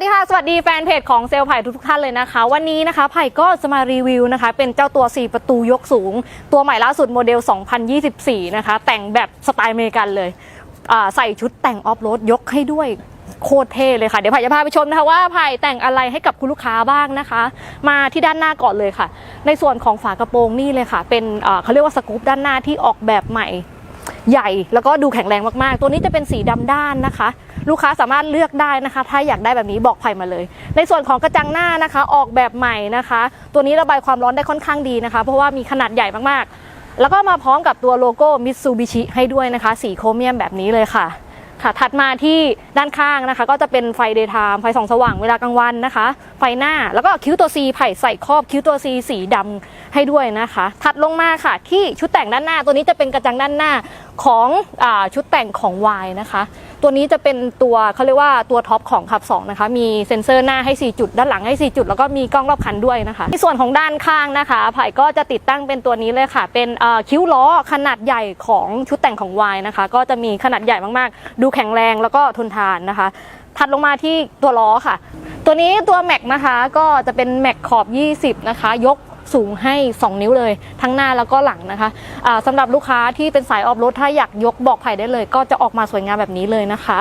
สดีค่ะ สวัสดีแฟนเพจของเซลล์ไผ่ทุกๆท่านเลยนะคะ วันนี้นะคะไผ่ก็จะมารีวิวนะคะ เป็นเจ้าตัว 4 ประตูยกสูง ตัวใหม่ล่าสุดโมเดล 2024 นะคะ แต่งแบบสไตล์อเมริกันเลย ใส่ชุดแต่งออฟโรดยกให้ด้วยโคตรเท่เลยค่ะ เดี๋ยวไผ่จะพาไปชมนะคะว่าไผ่แต่งอะไรให้กับคุณลูกค้าบ้างนะคะ มาที่ด้านหน้าก่อนเลยค่ะ ในส่วนของฝากระโปรงนี่เลยค่ะ เป็นเขาเรียกว่าสกู๊ปด้านหน้าที่ออกแบบใหม่ใหญ่แล้วก็ดูแข็งแรงมากๆ ตัวนี้จะเป็นสีดำด้านนะคะ ลูกค้าสามารถเลือกได้นะคะ ถ้าอยากได้แบบนี้บอกไผ่มาเลย ในส่วนของกระจังหน้านะคะ ออกแบบใหม่นะคะ ตัวนี้ระบายความร้อนได้ค่อนข้างดีนะคะ เพราะว่ามีขนาดใหญ่มากๆ แล้วก็มาพร้อมกับตัวโลโก้มิตซูบิชิให้ด้วยนะคะ สีโครเมียมแบบนี้เลยค่ะค่ะถัดมาที่ด้านข้างนะคะ ก็จะเป็นไฟเดย์ไทม์ไฟส่องสว่างเวลากลางวันนะคะ ไฟหน้าแล้วก็คิ้วตัว C ไผ่ใส่ครอบคิ้วตัว C สีดำให้ด้วยนะคะ ถัดลงมาค่ะ ที่ชุดแต่งด้านหน้าตัวนี้จะเป็นกระจังด้านหน้า ของอชุดแต่งของ Y นะคะ ตัวนี้จะเป็นตัวเขาเรียกว่าตัวท็อปของขับ2นะคะ มีเซ็นเซอร์หน้าให้ 4 จุด ด้านหลังให้ 4 จุด แล้วก็มีกล้องรอบคันด้วยนะคะ ในส่วนของด้านข้างนะคะไผ่ก็จะติดตั้งเป็นตัวนี้เลยค่ะ เป็นคิ้วล้อขนาดใหญ่ของชุดแต่งของ Y นะคะ ก็จะมีขนาดใหญ่มากๆ ดูแข็งแรงแล้วก็ทนทานนะคะ ถัดลงมาที่ตัวล้อค่ะ ตัวนี้ตัวแม็กนะคะก็จะเป็นแม็กขอบ 20 นะคะ ยก สูงให้ 2 นิ้วเลย ทั้งหน้าแล้วก็หลังนะคะะสำหรับลูกค้าที่เป็นสายออฟโรดถ้าอยากยกบอกไผ่ได้เลย ก็จะออกมาสวยงามแบบนี้เลยนะคะ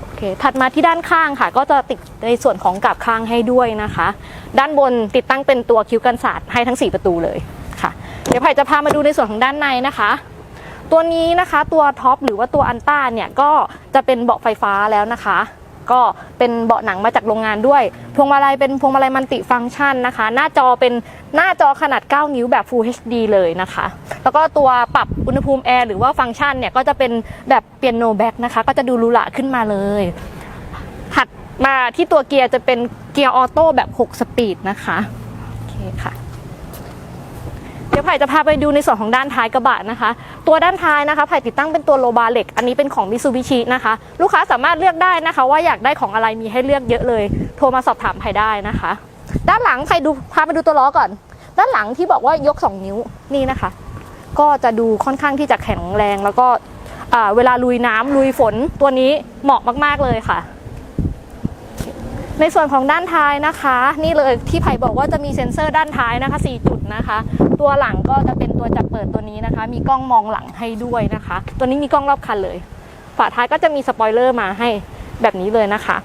โอเคถัดมาที่ด้านข้างค่ะ ก็จะติดในส่วนของกาบข้างให้ด้วยนะคะ ด้านบนติดตั้งเป็นตัวคิ้วกันศาสตร์ให้ทั้ง 4 ประตูเลยค่ะ เดี๋ยวไผ่จะพามาดูในส่วนของด้านในนะคะตัวนี้นะคะตัวท็อปหรือว่าตัวอันต้าเนี่ยก็จะเป็นเบาะไฟฟ้าแล้วนะคะ ก็เป็นเบาะหนังมาจากโรงงานด้วย พวงมาลัยเป็นพวงมาลัยมัลติฟังก์ชันนะคะ หน้าจอเป็นหน้าจอขนาด 9 นิ้วแบบ Full HD เลยนะคะ แล้วก็ตัวปรับอุณหภูมิแอร์หรือว่าฟังก์ชันเนี่ยก็จะเป็นแบบเปียโนแบ็กนะคะ ก็จะดูหรูหราขึ้นมาเลยถัดมาที่ตัวเกียร์จะเป็นเกียร์ออโต้แบบ 6 สปีดนะคะ โอเคค่ะ เดี๋ยวไผ่จะพาไปดูในส่วนของด้านท้ายกระบะนะคะ ตัวด้านท้ายนะคะไผ่ติดตั้งเป็นตัวโลบาเหล็ก อันนี้เป็นของมิซูบิชินะคะ ลูกค้าสามารถเลือกได้นะคะ ว่าอยากได้ของอะไรมีให้เลือกเยอะเลย โทรมาสอบถามไผ่ได้นะคะ ด้านหลังไผ่ดูพาไปดูตัวล้อก่อน ด้านหลังที่บอกว่ายก 2 นิ้วนี่นะคะ ก็จะดูค่อนข้างที่จะแข็งแรง แล้วก็เวลาลุยน้ำลุยฝนตัวนี้เหมาะมากๆเลยค่ะ ในส่วนของด้านท้ายนะคะ นี่เลยที่ไผ่บอกว่าจะมีเซ็นเซอร์ด้านท้ายนะคะ 4 จุดนะคะ ตัวหลังก็จะเป็นตัวจับเปิดตัวนี้นะคะ มีกล้องมองหลังให้ด้วยนะคะ ตัวนี้มีกล้องรอบคันเลย ฝาท้ายก็จะมีสปอยเลอร์มาให้แบบนี้เลยนะคะ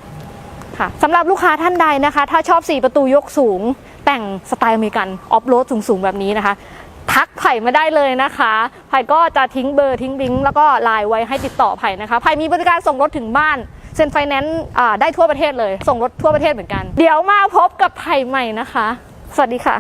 ค่ะสำหรับลูกค้าท่านใดนะคะ ถ้าชอบ 4 ประตูยกสูง แต่งสไตล์อเมริกันออฟโรดสูงๆ แบบนี้นะคะ ทักไผ่มาได้เลยนะคะ ไผ่ก็จะทิ้งเบอร์ทิ้งลิงก์แล้วก็ไลน์ไว้ให้ติดต่อไผ่นะคะ ไผ่มีบริการส่งรถถึงบ้าน เซ็นไฟแนนซ์ได้ทั่วประเทศเลย ส่งรถทั่วประเทศเหมือนกัน เดี๋ยวมาพบกับไผ่ใหม่นะคะ สวัสดีค่ะ